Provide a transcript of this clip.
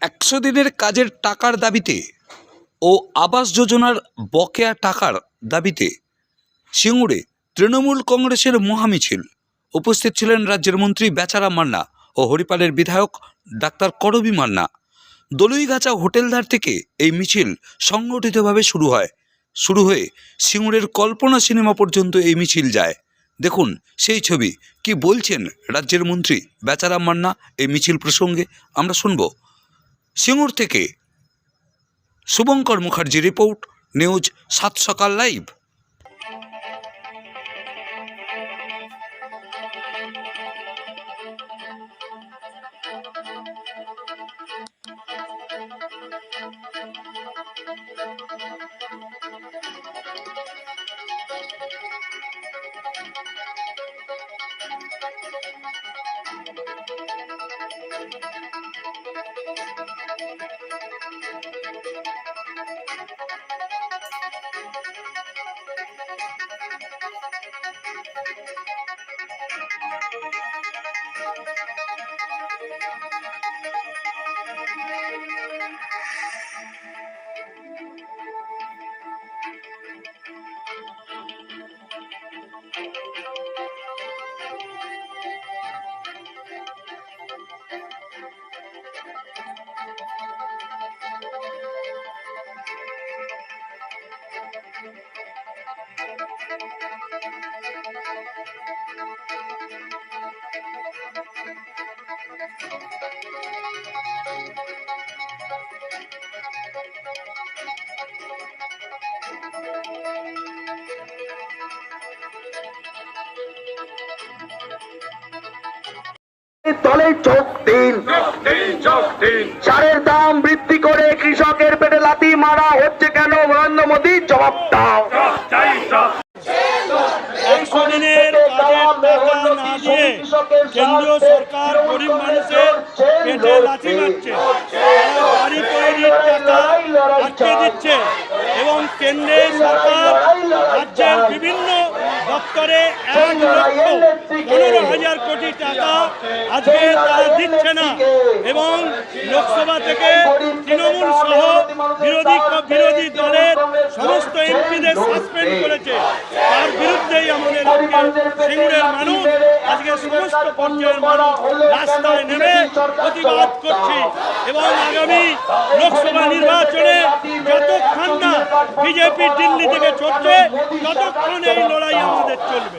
একশো দিনের কাজের টাকার দাবিতে ও আবাস যোজনার বকেয়া টাকার দাবিতে সিঙ্গুরে তৃণমূল কংগ্রেসের মহামিছিল। উপস্থিত ছিলেন রাজ্যের মন্ত্রী বেচারা মান্না ও হরিপালের বিধায়ক ডাক্তার করবী মান্না। দলুইগাছা হোটেলধার থেকে এই মিছিল সংগঠিতভাবে শুরু হয়। শুরু হয়ে সিঙ্গুরের কল্পনা সিনেমা পর্যন্ত এই মিছিল যায়। দেখুন সেই ছবি। কি বলছেন রাজ্যের মন্ত্রী বেচারাম মান্না এই মিছিল প্রসঙ্গে? আমরা শুনব। সিঙ্গুর থেকে। শুভঙ্কর মুখার্জি রিপোর্ট নিউজ সাত সকাল লাইভ। দলে যোগ দিন দিন যোগ দিন সারের দাম বৃদ্ধি করে কৃষকের পেটে লাথি মারা হচ্ছে কেন? নরেন্দ্র মোদী জবাব দাও সব চাই সব একশো দিনের কাজের টাকা না দিয়ে কেন্দ্রীয় সরকার গরিব মানুষের পেটে লাথি মারছে। বাড়ি তৈরির টাকা আটকে দিচ্ছে এবং কেন্দ্রের সরকার রাজ্যের বিভিন্ন দপ্তরে এক লক্ষ পনেরো হাজার কোটি টাকা আজকে তারা দিচ্ছে না। এবং লোকসভা থেকে তৃণমূল সহ বিরোধী বিরোধী দলের সমস্ত এমপিদের সাসপেন্ড করেছে। তার সিঙ্গুরের মানুষ আজকে সমস্ত পর্যায়ের মানুষ রাস্তায় নেমে প্রতিবাদ করছি এবং আগামী লোকসভা নির্বাচনে যতক্ষণ না বিজেপি দিল্লি থেকে চলছে ততক্ষণ এই লড়াই আমাদের চলবে।